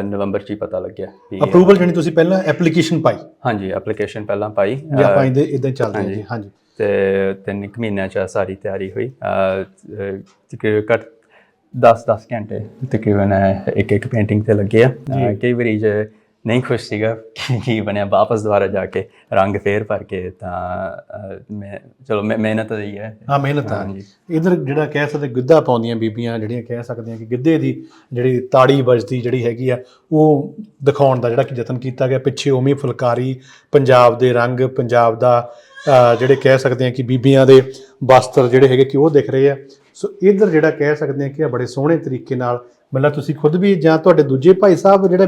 ਨਵੰਬਰ ਚ ਹੀ ਪਤਾ ਲੱਗਿਆ ਅਪਰੂਵਲ ਜਿਹੜੀ ਤੁਸੀਂ ਪਹਿਲਾਂ ਐਪਲੀਕੇਸ਼ਨ ਪਾਈ? ਹਾਂਜੀ ਐਪਲੀਕੇਸ਼ਨ ਪਹਿਲਾਂ ਪਾਈ। ਜਾਂ ਆਪਾਂ ਇਹਦੇ ਇਦਾਂ ਚੱਲਦੇ ਹਾਂ ਜੀ ਹਾਂਜੀ। ਤੇ ਤਿੰਨ ਕੁ ਮਹੀਨਿਆਂ ਚ ਸਾਰੀ ਤਿਆਰੀ ਹੋਈ। ਤਕਰੀਬਨ ਘੱਟ 10-10 ਘੰਟੇ ਤਕਰੀਬਨ ਇੱਕ ਇੱਕ ਪੇਂਟਿੰਗ ਤੇ ਲੱਗੇ ਆ। ਕਈ ਵਾਰੀ ਜੇ ਨਹੀਂ ਖੁਸ਼ ਸੀਗਾ ਕਿ ਬਣਿਆ ਵਾਪਸ ਦੁਬਾਰਾ ਜਾ ਕੇ ਰੰਗ ਫੇਰ ਭਰ ਕੇ ਤਾਂ ਮੈਂ ਚਲੋ ਮਿਹ- ਮਿਹਨਤ ਹੀ ਹੈ। ਹਾਂ ਮਿਹਨਤ ਆ ਇਧਰ ਜਿਹੜਾ ਕਹਿ ਸਕਦੇ ਗਿੱਧਾ ਪਾਉਂਦੀਆਂ ਬੀਬੀਆਂ ਜਿਹੜੀਆਂ ਕਹਿ ਸਕਦੀਆਂ ਕਿ ਗਿੱਧੇ ਦੀ ਜਿਹੜੀ ਤਾੜੀ ਵੱਜਦੀ ਜਿਹੜੀ ਹੈਗੀ ਆ ਉਹ ਦਿਖਾਉਣ ਦਾ ਜਿਹੜਾ ਕਿ ਯਤਨ ਕੀਤਾ ਗਿਆ। ਪਿੱਛੇ ਉਵੇਂ ਫੁਲਕਾਰੀ ਪੰਜਾਬ ਦੇ ਰੰਗ ਪੰਜਾਬ ਦਾ ਜਿਹੜੇ ਕਹਿ ਸਕਦੇ ਆ ਕਿ ਬੀਬੀਆਂ ਦੇ ਵਸਤਰ ਜਿਹੜੇ ਹੈਗੇ ਕਿ ਉਹ ਦਿਖ ਰਹੇ ਆ। ਸੋ ਇਧਰ ਜਿਹੜਾ ਕਹਿ ਸਕਦੇ ਆ ਕਿ ਬੜੇ ਸੋਹਣੇ ਤਰੀਕੇ ਨਾਲ ਮਤਲਬ ਤੁਸੀਂ ਖੁਦ ਵੀ ਜਾਂ ਤੁਹਾਡੇ ਦੂਜੇ ਭਾਈ ਸਾਹਿਬ ਜਿਹੜੇ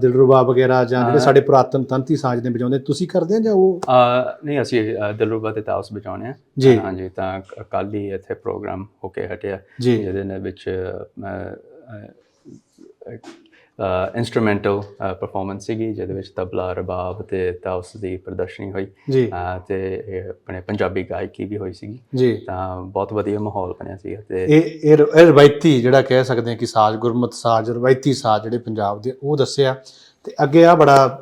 ਦਿਲਰੂਬਾ ਵਗੈਰਾ ਜਾਂ ਜਿਹੜੇ ਸਾਡੇ ਪੁਰਾਤਨ ਤੰਤੀ ਸਾਜ਼ ਨੇ ਵਜਾਉਂਦੇ ਤੁਸੀਂ ਕਰਦੇ ਆ ਜਾਂ ਉਹ? ਨਹੀਂ ਅਸੀਂ ਦਿਲਰੂਬਾ ਤੇ ਤਾਉਸ ਬਜਾਉਣੇ ਆ। ਜੀ। ਹਾਂਜੀ ਤਾਂ ਕੱਲ ਹੀ ਇੱਥੇ ਪ੍ਰੋਗਰਾਮ ਹੋ ਕੇ ਹਟਿਆ। ਜਿਹਦੇ ਵਿੱਚ ਇਨਸਟਰੂਮੈਂਟਲ ਪਰਫਾਰਮੈਂਸ ਸੀਗੀ ਜਿਹਦੇ ਵਿੱਚ ਤਬਲਾ ਰਬਾਬ ਤੇ ਤਾਉਸ ਦੀ ਪ੍ਰਦਰਸ਼ਨੀ ਹੋਈ। ਤੇ ਆਪਣੇ ਪੰਜਾਬੀ ਗਾਇਕੀ ਵੀ ਹੋਈ ਸੀਗੀ। ਜੀ। ਤਾਂ ਬਹੁਤ ਵਧੀਆ ਮਾਹੌਲ ਬਣਿਆ ਸੀ ਤੇ ਇਹ ਇਹ ਰਵਾਇਤੀ ਜਿਹੜਾ ਕਹਿ ਸਕਦੇ ਆ ਕਿ ਸਾਜ਼ ਗੁਰਮਤ ਸਾਜ਼ ਰਵਾਇਤੀ ਸਾਜ਼ ਜਿਹੜੇ ਪੰਜਾਬ ਦੇ ਉਹ ਦੱਸਿਆ। ਤੇ ਅੱਗੇ ਆ ਬੜਾ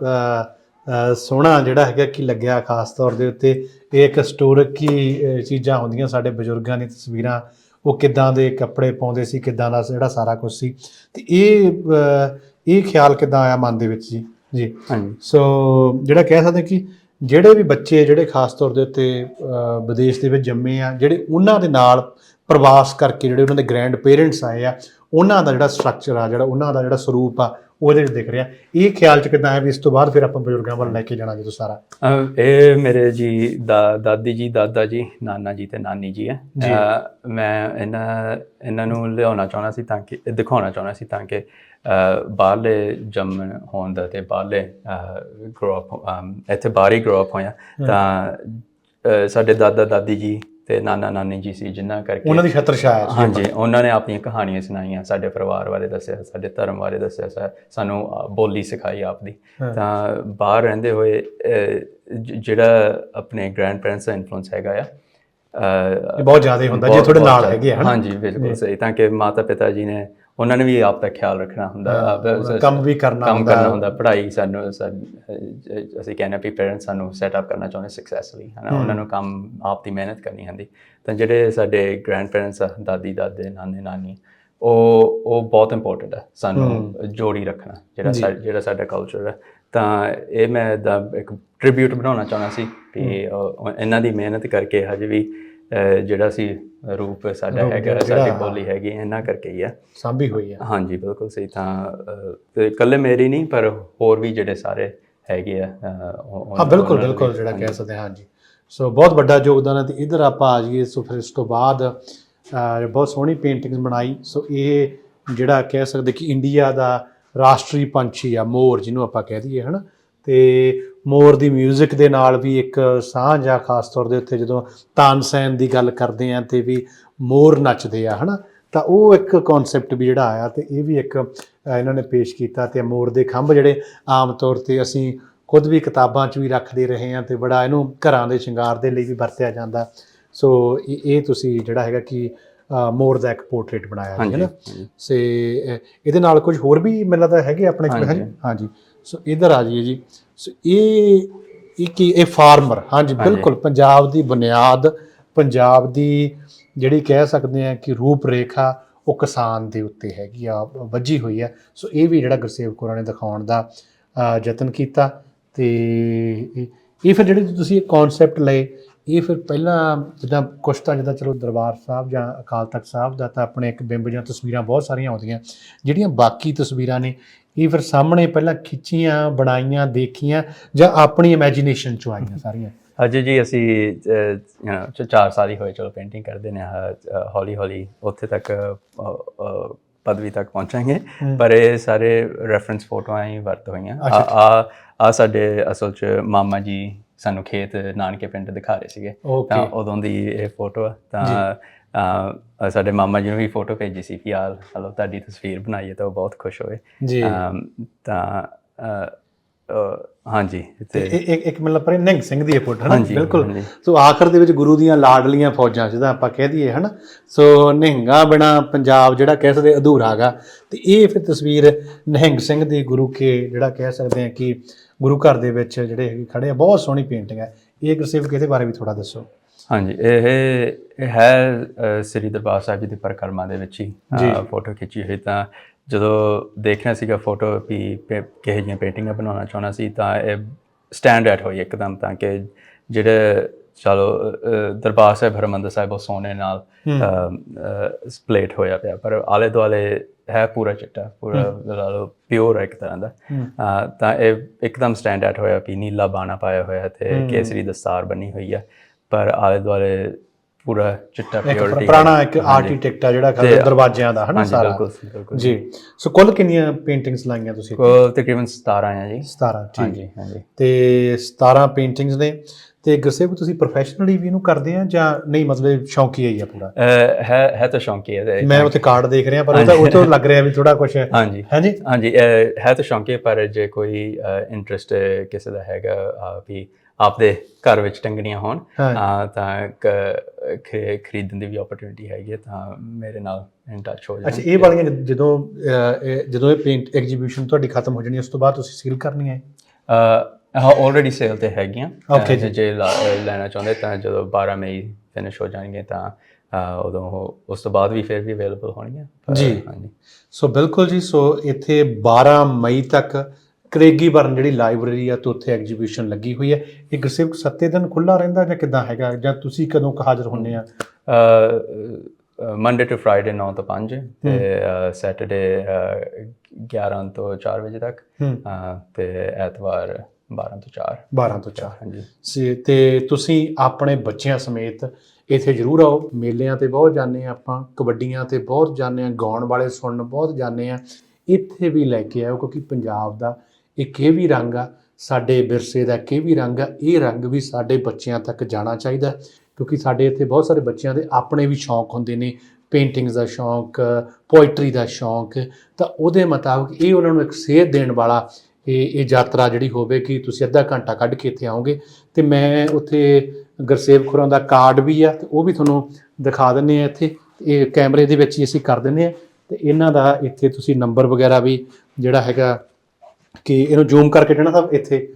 ਸੋਹਣਾ ਜਿਹੜਾ ਹੈਗਾ ਕਿ ਲੱਗਿਆ ਖਾਸ ਤੌਰ ਦੇ ਉੱਤੇ। ਇਹ ਇੱਕ ਹਿਸਟੋਰਿਕ ਹੀ ਚੀਜ਼ਾਂ ਹੁੰਦੀਆਂ ਸਾਡੇ ਬਜ਼ੁਰਗਾਂ ਦੀਆਂ ਤਸਵੀਰਾਂ ਉਹ ਕਿੱਦਾਂ ਦੇ ਕੱਪੜੇ ਪਾਉਂਦੇ ਸੀ ਕਿੱਦਾਂ ਦਾ ਜਿਹੜਾ ਸਾਰਾ ਕੁਝ ਸੀ। ਤੇ ਇਹ ਇਹ ਖਿਆਲ ਕਿੱਦਾਂ ਆਇਆ ਮਨ ਦੇ ਵਿੱਚ ਜੀ? ਜੀ। ਹਾਂਜੀ। ਸੋ ਜਿਹੜਾ ਕਹਿ ਸਕਦੇ ਕਿ ਜਿਹੜੇ ਵੀ ਬੱਚੇ ਜਿਹੜੇ ਖਾਸ ਤੌਰ ਦੇ ਉੱਤੇ ਵਿਦੇਸ਼ ਦੇ ਵਿੱਚ ਜੰਮੇ ਆ ਜਿਹੜੇ ਉਹਨਾਂ ਦੇ ਨਾਲ ਪ੍ਰਵਾਸ ਕਰਕੇ ਜਿਹੜੇ ਉਹਨਾਂ ਦੇ ਗ੍ਰੈਂਡ ਪੇਰੈਂਟਸ ਆਏ ਆ ਉਹਨਾਂ ਦਾ ਜਿਹੜਾ ਸਟਰਕਚਰ ਆ ਜਿਹੜਾ ਉਹਨਾਂ ਦਾ ਜਿਹੜਾ ਸਰੂਪ ਆ ਉਹਦੇ ਵਿੱਚ ਦਿਖ ਰਿਹਾ। ਇਹ ਖਿਆਲ ਚ ਕਿਦਾਂ ਹੈ ਵੀ ਇਸ ਤੋਂ ਬਾਅਦ ਫਿਰ ਆਪਾਂ ਬਜ਼ੁਰਗਾਂ ਵੱਲ ਲੈ ਕੇ ਜਾਣਾ ਜਦੋਂ ਸਾਰਾ? ਇਹ ਮੇਰੇ ਜੀ ਦਾ ਦਾਦੀ ਜੀ ਦਾਦਾ ਜੀ ਨਾਨਾ ਜੀ ਤੇ ਨਾਨੀ ਜੀ ਹੈ ਮੈਂ ਇਹਨਾਂ ਇਹਨਾਂ ਨੂੰ ਲਿਆਉਣਾ ਚਾਹੁੰਦਾ ਸੀ ਤਾਂ ਕਿ ਦਿਖਾਉਣਾ ਚਾਹੁੰਦਾ ਸੀ ਤਾਂ ਕਿ ਬਾਹਰਲੇ ਜੰਮਣ ਹੋਣ ਦਾ ਤੇ ਬਾਹਰਲੇ ਗਰੋ ਅਪ ਇੱਥੇ ਬਾਹਰ ਗਰੋ ਅਪ ਹੋਇਆ। ਤਾਂ ਸਾਡੇ ਦਾਦਾ ਦਾਦੀ ਜੀ ਤੇ ਨਾਨਾ ਨਾਨੀ ਜੀ ਸੀ ਜਿਨ੍ਹਾਂ ਕਰਕੇ ਉਹਨਾਂ ਦੀ ਛਤਰ ਛਾਇਆ ਸੀ। ਹਾਂਜੀ ਉਹਨਾਂ ਨੇ ਆਪਣੀਆਂ ਕਹਾਣੀਆਂ ਸੁਣਾਈਆਂ ਸਾਡੇ ਪਰਿਵਾਰ ਬਾਰੇ ਦੱਸਿਆ ਸਾਡੇ ਧਰਮ ਬਾਰੇ ਦੱਸਿਆ ਸਾ- ਸਾਨੂੰ ਬੋਲੀ ਸਿਖਾਈ ਆਪਦੀ। ਤਾਂ ਬਾਹਰ ਰਹਿੰਦੇ ਹੋਏ ਜਿਹੜਾ ਆਪਣੇ ਗ੍ਰੈਂਡ ਪੈਰੈਂਟਸ ਦਾ ਇਨਫਲੂਐਂਸ ਹੈਗਾ ਆ ਇਹ ਬਹੁਤ ਜ਼ਿਆਦਾ ਹੁੰਦਾ ਜੇ ਤੁਹਾਡੇ ਨਾਲ। ਹੈਗੇ ਹਨਾ ਹਾਂਜੀ ਬਿਲਕੁਲ ਸਹੀ ਤਾਂ ਕਿ ਮਾਤਾ ਪਿਤਾ ਜੀ ਨੇ ਉਹਨਾਂ ਨੇ ਵੀ ਆਪ ਦਾ ਖਿਆਲ ਰੱਖਣਾ ਹੁੰਦਾ ਕੰਮ ਵੀ ਕਰਨਾ ਕੰਮ। ਕਰਨਾ ਹੁੰਦਾ ਪੜ੍ਹਾਈ ਸਾਨੂੰ ਅਸੀਂ ਕਹਿੰਦੇ ਵੀ ਪੇਰੈਂਟਸ ਸਾਨੂੰ ਸੈਟ ਅਪ ਕਰਨਾ ਚਾਹੁੰਦੇ ਸਕਸੈਸ ਲਈ ਹਨਾ ਉਹਨਾਂ ਨੂੰ ਕੰਮ ਆਪ ਦੀ ਮਿਹਨਤ ਕਰਨੀ ਹੁੰਦੀ। ਤਾਂ ਜਿਹੜੇ ਸਾਡੇ ਗ੍ਰੈਂਡ ਪੇਰੈਂਟਸ ਆ ਦਾਦੀ ਦਾਦੇ ਨਾਨੇ ਨਾਨੀ ਉਹ ਉਹ ਬਹੁਤ ਇੰਪੋਰਟੈਂਟ ਹੈ ਸਾਨੂੰ ਜੋੜੀ ਰੱਖਣਾ ਜਿਹੜਾ ਜਿਹੜਾ ਸਾਡਾ ਕਲਚਰ ਹੈ ਤਾਂ ਇਹ ਮੈਂ ਦਾ ਇੱਕ ਟ੍ਰਿਬਿਊਟ ਬਣਾਉਣਾ ਚਾਹੁੰਦਾ ਸੀ ਕਿ ਇਹਨਾਂ ਦੀ ਮਿਹਨਤ ਕਰਕੇ ਹਜੇ ਵੀ ਜਿਹੜਾ ਸੀ ਰੂਪ ਸਾਡਾ ਹੈਗਾ ਸਾਡੀ ਬੋਲੀ ਹੈਗੀ ਇਹਨਾਂ ਕਰਕੇ ਹੀ ਹੈ ਸਾਂਭੀ ਹੋਈ ਆ। ਹਾਂਜੀ ਬਿਲਕੁਲ ਸਹੀ ਤਾਂ ਇਕੱਲੇ ਮੇਰੀ ਨਹੀਂ ਪਰ ਹੋਰ ਵੀ ਜਿਹੜੇ ਸਾਰੇ ਹੈਗੇ ਆ ਹਾਂ ਬਿਲਕੁਲ ਬਿਲਕੁਲ ਜਿਹੜਾ ਕਹਿ ਸਕਦੇ ਹਾਂ ਹਾਂਜੀ। ਸੋ ਬਹੁਤ ਵੱਡਾ ਯੋਗਦਾਨ ਹੈ ਤੇ ਇਧਰ ਆਪਾਂ ਆ ਜਾਈਏ ਸੋ ਫਿਰ ਇਸ ਤੋਂ ਬਾਅਦ ਬਹੁਤ ਸੋਹਣੀ ਪੇਂਟਿੰਗਸ ਬਣਾਈ। ਸੋ ਇਹ ਜਿਹੜਾ ਕਹਿ ਸਕਦੇ ਕਿ ਇੰਡੀਆ ਦਾ ਰਾਸ਼ਟਰੀ ਪੰਛੀ ਆ ਮੋਰ ਜਿਹਨੂੰ ਆਪਾਂ ਕਹਿ ਦਈਏ ਹਨਾ? ਤੇ ਮੋਰ ਦੀ 뮤직 ਦੇ ਨਾਲ ਵੀ ਇੱਕ ਸਾਂਝ ਆ ਖਾਸ ਤੌਰ ਦੇ ਉੱਤੇ ਜਦੋਂ ਤਾਨਸੈਨ ਦੀ ਗੱਲ ਕਰਦੇ ਆ ਤੇ ਵੀ ਮੋਰ ਨੱਚਦੇ ਆ ਹਨਾ ਤਾਂ ਉਹ ਇੱਕ ਕਨਸੈਪਟ ਵੀ ਜਿਹੜਾ ਆਇਆ ਤੇ ਇਹ ਵੀ ਇੱਕ ਇਹਨਾਂ ਨੇ ਪੇਸ਼ ਕੀਤਾ ਤੇ ਮੋਰ ਦੇ ਖੰਭ ਜਿਹੜੇ ਆਮ ਤੌਰ ਤੇ ਅਸੀਂ ਖੁਦ ਵੀ ਕਿਤਾਬਾਂ 'ਚ ਵੀ ਰੱਖਦੇ ਰਹੇ ਹਾਂ ਤੇ ਬੜਾ ਇਹਨੂੰ ਘਰਾਂ ਦੇ ਸ਼ਿੰਗਾਰ ਦੇ ਲਈ ਵੀ ਵਰਤਿਆ ਜਾਂਦਾ ਸੋ ਇਹ ਤੁਸੀਂ ਜਿਹੜਾ ਹੈਗਾ ਕਿ ਮੋਰ ਦਾ ਇੱਕ ਪੋਰਟਰੇਟ ਬਣਾਇਆ ਹੈ ਨਾ। ਸੇ ਇਹਦੇ ਨਾਲ ਕੁਝ ਹੋਰ ਵੀ ਮੈਨੂੰ ਲੱਗਦਾ ਹੈਗੇ ਆਪਣੇ ਕੋਲ ਹਾਂਜੀ। ਸੋ ਇਧਰ ਆ ਜਾਈਏ ਜੀ। ਸੋ ਇਹ ਇਹ ਕੀ ਇਹ ਫਾਰਮਰ। ਹਾਂਜੀ ਬਿਲਕੁਲ। ਪੰਜਾਬ ਦੀ ਬੁਨਿਆਦ ਪੰਜਾਬ ਦੀ ਜਿਹੜੀ ਕਹਿ ਸਕਦੇ ਆ ਕਿ ਰੂਪ ਰੇਖਾ ਉਹ ਕਿਸਾਨ ਦੇ ਉੱਤੇ ਹੈਗੀ ਆ ਵੱਜੀ ਹੋਈ ਆ। ਸੋ ਇਹ ਵੀ ਜਿਹੜਾ ਗੁਰਸੇਵ ਕੋਰਾਂ ਨੇ ਦਿਖਾਉਣ ਦਾ ਯਤਨ ਕੀਤਾ। ਤੇ ਇਹ- ਇਹ ਫਿਰ ਜਿਹੜੇ ਤੁਸੀਂ ਕਨਸੈਪਟ ਲਏ ਇਹ ਫਿਰ ਪਹਿਲਾਂ ਜਿੱਦਾਂ ਕੁਛ ਤਾਂ ਜਿੱਦਾਂ ਚਲੋ ਦਰਬਾਰ ਸਾਹਿਬ ਜਾਂ ਅਕਾਲ ਤਖਤ ਸਾਹਿਬ ਦਾ ਤਾਂ ਆਪਣੇ ਇੱਕ ਬਿੰਬ ਜਾਂ ਤਸਵੀਰਾਂ ਬਹੁਤ ਸਾਰੀਆਂ ਆਉਂਦੀਆਂ। ਜਿਹੜੀਆਂ ਬਾਕੀ ਤਸਵੀਰਾਂ ਨੇ ਇਹ ਫਿਰ ਸਾਹਮਣੇ ਪਹਿਲਾਂ ਖਿੱਚੀਆਂ ਬਣਾਈਆਂ ਦੇਖੀਆਂ ਜਾਂ ਆਪਣੀ ਇਮੇਜਿਨੇਸ਼ਨ ਚੋਂ ਆਈਆਂ ਸਾਰੀਆਂ? ਅਜੇ ਜੀ ਅਸੀਂ ਯੂ نو ਚਾਰ ਸਾਲ ਹੀ ਹੋਏ ਚਲੋ ਪੇਂਟਿੰਗ ਕਰਦੇ ਨੇ ਹੌਲੀ ਹੌਲੀ ਉੱਥੇ ਤੱਕ ਪਦਵੀ ਤੱਕ ਪਹੁੰਚਾਂਗੇ। ਪਰ ਇਹ ਸਾਰੇ ਰੈਫਰੈਂਸ ਫੋਟੋਆਂ ਹੀ ਵਰਤ ਹੋਈਆਂ। ਆ ਆ ਸਾਡੇ ਅਸਲ ਚ ਮਾਮਾ ਜੀ ਸਾਨੂੰ ਖੇਤ ਨਾਨਕੇ ਪਿੰਡ ਦਿਖਾ ਰਹੇ ਸੀਗੇ। ਤਾਂ ਉਦੋਂ ਦੀ ਇਹ ਫੋਟੋ ਆ। ਤਾਂ ਅਹ, ਸਾਡੇ ਮਾਮਾ ਜੀ ਨੂੰ ਵੀ ਫੋਟੋ ਭੇਜੀ ਸੀ ਕਿ ਆ ਹਲੋ ਤੁਹਾਡੀ ਤਸਵੀਰ ਬਣਾਈ ਹੈ ਤਾਂ ਉਹ ਬਹੁਤ ਖੁਸ਼ ਹੋਏ। ਜੀ। ਤਾਂ ਹਾਂਜੀ ਤੇ ਇੱਕ ਇੱਕ ਮਤਲਬ ਪਰ ਨਿਹੰਗ ਸਿੰਘ ਦੀ ਫੋਟੋ ਹੈ ਨਾ? ਬਿਲਕੁਲ। ਸੋ ਆਖਰ ਦੇ ਵਿੱਚ ਗੁਰੂ ਦੀਆਂ ਲਾਡਲੀਆਂ ਫੌਜਾਂ ਜਿਹਦਾ ਆਪਾਂ ਕਹਿ ਦਈਏ ਹਨਾ? ਸੋ ਨਿਹੰਗਾ ਬਿਨਾ ਪੰਜਾਬ ਜਿਹੜਾ ਕਹਿ ਸਕਦੇ ਅਧੂਰਾ ਗਾ। ਤੇ ਇਹ ਫਿਰ ਤਸਵੀਰ ਨਿਹੰਗ ਸਿੰਘ ਦੀ ਗੁਰੂ ਕੇ ਜਿਹੜਾ ਕਹਿ ਸਕਦੇ ਆ ਕਿ ਗੁਰੂ ਘਰ ਦੇ ਵਿੱਚ ਜਿਹੜੇ ਹੈਗੇ ਖੜੇ ਆ ਬਹੁਤ ਸੋਹਣੀ ਪੇਂਟਿੰਗ ਹੈ। ਇਹ ਗੁਰਸੇਵਕ ਇਹਦੇ ਬਾਰੇ ਵੀ ਥੋੜਾ ਦੱਸੋ। ਹਾਂਜੀ ਇਹ ਇਹ ਹੈ ਸ੍ਰੀ ਦਰਬਾਰ ਸਾਹਿਬ ਜੀ ਦੀ ਪਰਿਕਰਮਾ ਦੇ ਵਿੱਚ ਹੀ ਫੋਟੋ ਖਿੱਚੀ ਹੋਈ ਤਾਂ ਜਦੋਂ ਦੇਖਣਾ ਸੀਗਾ ਫੋਟੋ ਵੀ ਕਿਹੋ ਜਿਹੀਆਂ ਪੇਂਟਿੰਗਾਂ ਬਣਾਉਣਾ ਚਾਹੁੰਦਾ ਸੀ ਤਾਂ ਇਹ ਸਟੈਂਡ ਆਊਟ ਹੋਈ ਇੱਕਦਮ ਤਾਂ ਕਿ ਜਿਹੜੇ ਚਲੋ ਦਰਬਾਰ ਸਾਹਿਬ ਹਰਮੰਦਰ ਸਾਹਿਬ ਉਹ ਸੋਨੇ ਨਾਲ ਸਪਲੇਟ ਹੋਇਆ ਪਿਆ। ਪਰ ਆਲੇ ਦੁਆਲੇ ਹੈ ਪੂਰਾ ਚਿੱਟਾ ਪੂਰਾ ਲਾ ਲਓ ਪਿਓਰ ਇੱਕ ਤਰ੍ਹਾਂ ਦਾ। ਤਾਂ ਇਹ ਇੱਕਦਮ ਸਟੈਂਡ ਆਊਟ ਹੋਇਆ ਵੀ ਨੀਲਾ ਬਾਣਾ ਪਾਇਆ ਹੋਇਆ ਤੇ ਕੇਸਰੀ ਦਸਤਾਰ ਬਣੀ ਹੋਈ ਹੈ। ਪਰ ਆਲੇ ਦੁਆਲੇ ਪੂਰਾ ਚਿੱਟਾ ਇੱਕ ਪਿਓਰਿਟੀ ਪੁਰਾਣਾ ਇੱਕ ਆਰਕੀਟੈਕਟ ਆ ਜਿਹੜਾ ਤੇ- ਦਰਵਾਜ਼ਿਆਂ ਦਾ ਹਨਾ ਸਾਰਾ? ਬਿਲਕੁਲ ਬਿਲਕੁਲ। ਜੀ। ਸੋ ਕੁੱਲ ਕਿੰਨੀਆਂ ਪੇਂਟਿੰਗਸ ਲਾਈਆਂ ਤੁਸੀਂ ਕੋਲ ਤਕਰੀਬਨ 17 ਆ ਜੀ। 17 ਠੀਕ। ਹਾਂਜੀ ਹਾਂਜੀ। ਤੇ 17 ਪੇਂਟਿੰਗਸ ਨੇ। ਤੇ ਗੁਰਸੇਵ ਤੁਸੀਂ ਪ੍ਰੋਫੈਸ਼ਨਲੀ ਵੀ ਇਹਨੂੰ ਕਰਦੇ ਆ ਜਾਂ ਨਹੀਂ ਮਤਲਬ ਸ਼ੌਂਕੀ ਹੀ ਆ ਪੂਰਾ ਹੈ ਹੈ ਤਾਂ ਸ਼ੌਂਕੀ ਹੈ ਮੈਂ ਉੱਥੇ ਕਾਰਡ ਦੇਖ ਰਿਹਾ ਪਰ ਉਹ ਤਾਂ ਉਹ ਤੋਂ ਲੱਗ ਰਿਹਾ ਵੀ ਥੋੜਾ ਕੁਝ ਹੈ। ਹਾਂਜੀ। ਹਾਂਜੀ ਹਾਂਜੀ ਹੈ ਤਾਂ ਸ਼ੌਂਕੀ ਹੈ, ਪਰ ਜੇ ਕੋਈ ਇੰਟਰਸਟ ਕਿਸੇ ਦਾ ਹੈਗਾ ਵੀ ਆਪਦੇ ਘਰ ਵਿੱਚ ਟੰਗਣੀਆਂ ਹੋਣ। ਤਾਂ ਖਰੀਦਣ ਦੀ ਵੀ ਓਪਰਚੁਨਿਟੀ ਹੈਗੀ ਹੈ ਤਾਂ ਮੇਰੇ ਨਾਲ ਇਨ ਟੱਚ ਹੋ ਅੱਛਾ ਜਾਓ ਇਹ ਵਾਲੀਆਂ ਜਦ- ਜਦੋਂ ਇਹ- ਪੇਂਟ ਐਗਜੀਬਿਸ਼ਨ ਤੁਹਾਡੀ ਖਤਮ ਹੋ ਜਾਣੀ ਉਸ ਤੋਂ ਬਾਅਦ ਤੁਸੀਂ ਸੀਲ ਕਰਨੀ ਹੈ? ਹਾਂ ਆਲਰੇਡੀ ਸੇਲ ਤੇ ਹੈਗੀਆਂ। ਅਹ, ਜੇ। ਲੈਣਾ ਚਾਹੁੰਦੇ ਤਾਂ ਜਦੋਂ 12 ਮਈ ਫਿਨਿਸ਼ ਹੋ ਜਾਣਗੇ ਤਾਂ ਉਦੋਂ ਉਸ ਤੋਂ ਬਾਅਦ ਵੀ ਫਿਰ ਵੀ ਅਵੇਲੇਬਲ ਹੋਣਗੀਆਂ। ਜੀ। ਹਾਂਜੀ। ਸੋ ਬਿਲਕੁਲ ਜੀ ਸੋ ਇੱਥੇ 12 ਮਈ ਤੱਕ ਕਰੇਗੀ ਬਰਨ ਜਿਹੜੀ ਲਾਇਬ੍ਰੇਰੀ ਆ ਤੇ ਉੱਥੇ ਐਗਜੀਬਿਸ਼ਨ ਲੱਗੀ ਹੋਈ ਹੈ ਇਹ ਗੁਰਸੇਵਕ ਸੱਤੇ ਦਿਨ ਖੁੱਲਾ ਰਹਿੰਦਾ ਜਾਂ ਕਿਦਾਂ ਹੈਗਾ? ਜਾਂ ਤੁਸੀਂ ਕਦੋਂ ਕੁ ਹਾਜ਼ਰ ਹੁੰਦੇ ਆ? ਮੰਡੇ ਟੂ ਫਰਾਈਡੇ 9 ਤੋਂ 5 ਤੇ ਸੈਟਰਡੇ 11 ਤੋਂ 4 ਵਜੇ ਤੱਕ ਤੇ ਐਤਵਾਰ 12 ਤੋਂ 4 12 ਤੋਂ 4 ਹਾਂਜੀ। ਤੇ ਤੁਸੀਂ ਆਪਣੇ ਬੱਚਿਆਂ ਸਮੇਤ ਇੱਥੇ ਜ਼ਰੂਰ ਆਓ। ਮੇਲਿਆਂ ਤੇ ਬਹੁਤ ਜਾਂਦੇ ਆ ਆਪਾਂ ਕਬੱਡੀਆਂ ਤੇ ਬਹੁਤ ਜਾਂਦੇ ਆ ਗਾਉਣ ਵਾਲੇ ਸੁਣਨ ਬਹੁਤ ਜਾਂਦੇ ਆ ਇੱਥੇ ਵੀ ਲੈ ਕੇ ਆਓ ਕਿਉਂਕਿ ਪੰਜਾਬ ਦਾ ਇਹ ਵੀ ਰੰਗ ਆ? ਸਾਡੇ ਵਿਰਸੇ ਦਾ ਇੱਕ ਵੀ ਰੰਗ ਆ? ਇਹ ਰੰਗ ਵੀ ਸਾਡੇ ਬੱਚਿਆਂ ਤੱਕ ਜਾਣਾ ਚਾਹੀਦਾ ਕਿਉਂਕਿ ਸਾਡੇ ਇੱਥੇ ਬਹੁਤ ਸਾਰੇ ਬੱਚਿਆਂ ਦੇ ਆਪਣੇ ਵੀ ਸ਼ੌਂਕ ਹੁੰਦੇ ਨੇ। ਪੇਂਟਿੰਗਸ ਦਾ ਸ਼ੌਂਕ, ਪੋਇਟਰੀ ਦਾ ਸ਼ੌਂਕ, ਤਾਂ ਉਹਦੇ ਮੁਤਾਬਕ ਇਹ ਉਹਨਾਂ ਨੂੰ ਇੱਕ ਸੇਧ ਦੇਣ ਵਾਲਾ ਇਹ ਇਹ ਯਾਤਰਾ ਜਿਹੜੀ ਹੋਵੇ ਕਿ ਤੁਸੀਂ ਅੱਧਾ ਘੰਟਾ ਕੱਢ ਕੇ ਇੱਥੇ ਆਓਗੇ। ਤੇ ਮੈਂ ਉੱਥੇ ਗੁਰਸੇਵ ਖੁਰਾਂ ਦਾ ਕਾਰਡ ਵੀ ਆ, ਤੇ ਉਹ ਵੀ ਤੁਹਾਨੂੰ ਦਿਖਾ ਦਿੰਨੇ ਆ ਇੱਥੇ। ਇਹ ਕੈਮਰੇ ਦੇ ਵਿੱਚ ਹੀ ਅਸੀਂ ਕਰ ਦਿੰਨੇ ਆ, ਤੇ ਇਹਨਾਂ ਦਾ ਇੱਥੇ ਤੁਸੀਂ ਨੰਬਰ ਵਗੈਰਾ ਵੀ ਜਿਹੜਾ ਹੈਗਾ ਕਿ ਇਹਨੂੰ ਜ਼ੂਮ ਕਰਕੇ ਜਿਹੜਾ ਨਾ ਇੱਥੇ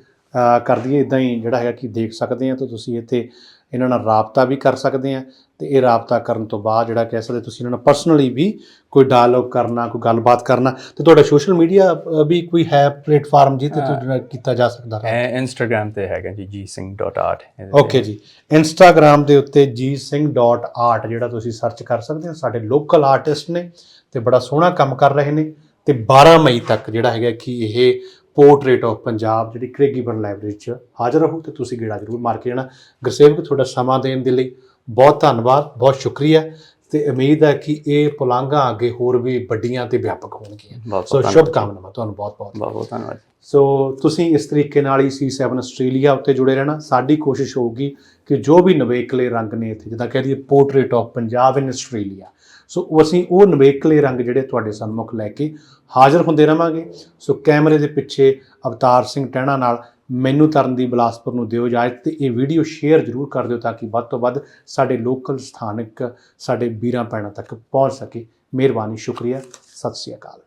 ਕਰ ਦਈਏ ਇਦਾਂ ਹੀ ਜਿਹੜਾ ਹੈਗਾ ਕਿ ਦੇਖ ਸਕਦੇ ਆ ਤਾਂ ਤੁਸੀਂ ਇੱਥੇ ਇਹਨਾਂ ਨਾਲ ਰਾਬਤਾ ਵੀ ਕਰ ਸਕਦੇ ਆ ਤੇ ਇਹ ਰਾਬਤਾ ਕਰਨ ਤੋਂ ਬਾਅਦ ਜਿਹੜਾ ਕਹਿ ਸਕਦੇ ਤੁਸੀਂ ਇਹਨਾਂ ਨਾਲ ਪਰਸਨਲੀ ਵੀ ਕੋਈ ਡਾਇਲੋਗ ਕਰਨਾ ਕੋਈ ਗੱਲਬਾਤ ਕਰਨਾ ਤੇ ਤੁਹਾਡਾ ਸੋਸ਼ਲ ਮੀਡੀਆ ਵੀ ਕੋਈ ਹੈ ਪਲੇਟਫਾਰਮ ਜਿੱਥੇ ਤੁਹਾਡੇ ਨਾਲ ਕੀਤਾ ਜਾ ਸਕਦਾ? ਹੈ ਇੰਸਟਾਗ੍ਰam ਤੇ ਹੈਗਾ ਜੀ g.sing.art ਓਕੇ ਜੀ। ਇੰਸਟਾਗ੍ਰam ਦੇ ਉੱਤੇ gsing.art ਜਿਹੜਾ ਤੁਸੀਂ ਸਰਚ ਕਰ ਸਕਦੇ ਹੋ ਸਾਡੇ ਲੋਕਲ ਆਰਟਿਸਟ ਨੇ ਤੇ ਬੜਾ ਸੋਹਣਾ ਕੰਮ ਕਰ ਰਹੇ ਨੇ। ਤੇ 12 ਮਈ ਤੱਕ ਜਿਹੜਾ ਹੈਗਾ ਕਿ ਇਹ ਪੋਰਟਰੇਟ ਆਫ ਪੰਜਾਬ ਜਿਹੜੀ ਕ੍ਰੇਗੀਬਰਨ ਲਾਇਬ੍ਰੇਰੀ 'ਚ ਹਾਜ਼ਰ ਰਹੋ ਤੇ ਤੁਸੀਂ ਗੇੜਾ ਜ਼ਰੂਰ ਮਾਰ ਕੇ ਜਾਣਾ ਗੁਰਸੇਵਕ ਤੁਹਾਡਾ ਸਮਾਂ ਦੇਣ ਦੇ ਲਈ ਬਹੁਤ ਧੰਨਵਾਦ ਬਹੁਤ ਸ਼ੁਕਰੀਆ ਤੇ ਉਮੀਦ ਹੈ ਕਿ ਇਹ ਪੁਲਾਂਘਾਂ ਅੱਗੇ ਹੋਰ ਵੀ ਵੱਡੀਆਂ ਤੇ ਵਿਆਪਕ ਹੋਣਗੀਆਂ। ਸੋ ਸ਼ੁਭ ਕਾਮਨਾਵਾਂ ਤੁਹਾਨੂੰ ਬਹੁਤ ਬਹੁਤ। ਬਹੁਤ ਧੰਨਵਾਦ ਸੋ ਤੁਸੀਂ ਇਸ ਤਰੀਕੇ ਨਾਲ ਹੀ C7 ਆਸਟ੍ਰੇਲੀਆ ਉੱਤੇ ਜੁੜੇ ਰਹਿਣਾ। ਸਾਡੀ ਕੋਸ਼ਿਸ਼ ਹੋਊਗੀ ਕਿ ਜੋ ਵੀ ਨਵੇਕਲੇ ਰੰਗ ਨੇ ਇੱਥੇ ਜਿੱਦਾਂ ਕਹਿ ਦਈਏ portrait of Punjab in Australia so ਅਸੀਂ ਉਹ ਨਵੇਕਲੇ ਰੰਗ ਜਿਹੜੇ ਤੁਹਾਡੇ ਸਨਮੁਖ ਲੈ ਕੇ ਹਾਜ਼ਰ ਹੁੰਦੇ ਰਵਾਂਗੇ। ਸੋ ਕੈਮਰੇ ਦੇ ਪਿੱਛੇ ਅਵਤਾਰ ਸਿੰਘ ਟਹਿਣਾ ਨਾਲ ਮੈਨੂੰ ਤਰਨ ਦੀ ਬਲਾਸਪੁਰ ਨੂੰ ਦਿਓ ਇਜਾਜ਼ਤ ਤੇ ਇਹ ਵੀਡੀਓ ਸ਼ੇਅਰ ਜ਼ਰੂਰ ਕਰ ਦਿਓ ਤਾਂ ਕਿ ਵੱਧ ਤੋਂ ਵੱਧ ਸਾਡੇ ਲੋਕਲ ਸਥਾਨਕ ਸਾਡੇ ਵੀਰਾਂ ਭੈਣਾਂ ਤੱਕ ਪਹੁੰਚ ਸਕੇ। ਮਿਹਰਬਾਨੀ, ਸ਼ੁਕਰੀਆ। ਸਤਿ ਸ਼੍ਰੀ ਅਕਾਲ।